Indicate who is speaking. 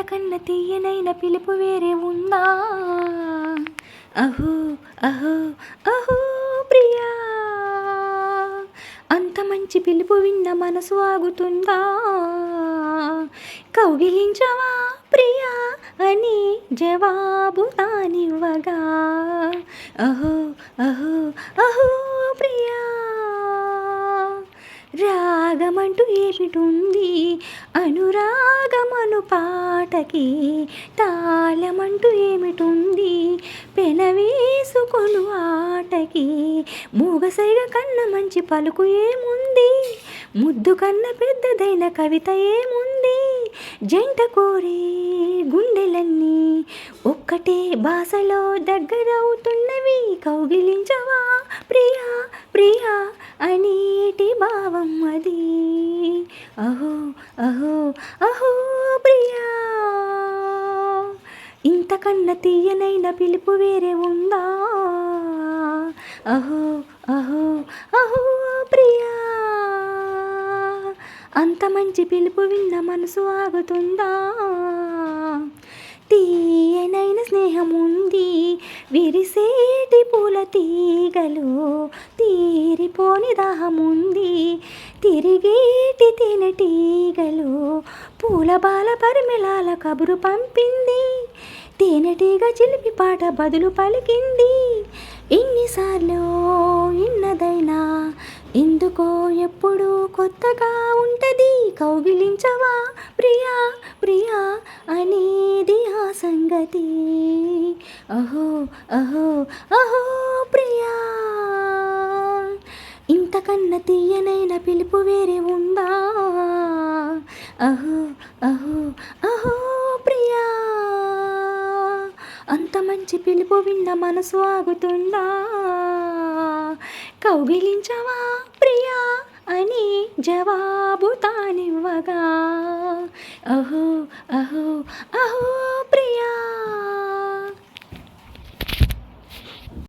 Speaker 1: ఇంతకన్నా తీయనైన పిలుపు వేరే ఉందా? అహో అహో అహో ప్రియా! అంత మంచి పిలుపు విన్న మనసు ఆగుతుందా? కౌగిలించవా ప్రియా? అని జవాబు తానివ్వగా అహో అహో అహో అంటూ ఏమిటుంది? అనురాగమను పాటకి తాళమంటూ ఏమిటుంది? పెనవేసుకొను ఆటకి మూగసైగ కన్న మంచి పలుకు ఏముంది? ముద్దు కన్న పెద్దదైన కవిత ఏముంది? జంట కోరే గుండెలన్నీ ఒక్కటే భాషలో దగ్గరవుతున్నవి. కౌగిలించవా? ప్రియా ప్రియా అనేటి భావం అది. అహో అహో అహో ప్రియా. ఇంతకన్నా తీయనైన పిలుపు వేరే ఉందా? అహో అహో అహో ప్రియా. అంత మంచి పిలుపు విన్న మనసు ఆగుతుందా? తీయనైన స్నేహం ఉంది విరిసేటి పూల తీగలు తీరిపోని దాహముంది. తిరిగేటి తేనెటీగలు పూల బాల పరిమళాల కబురు పంపింది. తేనెటీగ చిలిపి పాట బదులు పలికింది. ఎన్నిసార్లు ఇన్నదైనా ఎందుకో ఎప్పుడూ కొత్తగా ఉంటది. కౌగిలించవా ప్రియా ప్రియా అనేది ఆ సంగతి. అహో అహో అహో కన్న తీయనైన పిలుపు వేరే ఉందా? అహో అహో అహో ప్రియా! అంత మంచి పిలుపు విన్న మనసు ఆగుతుందా? కౌగిలించవా ప్రియా? అని జవాబు తానివ్వగా. అహో అహో అహో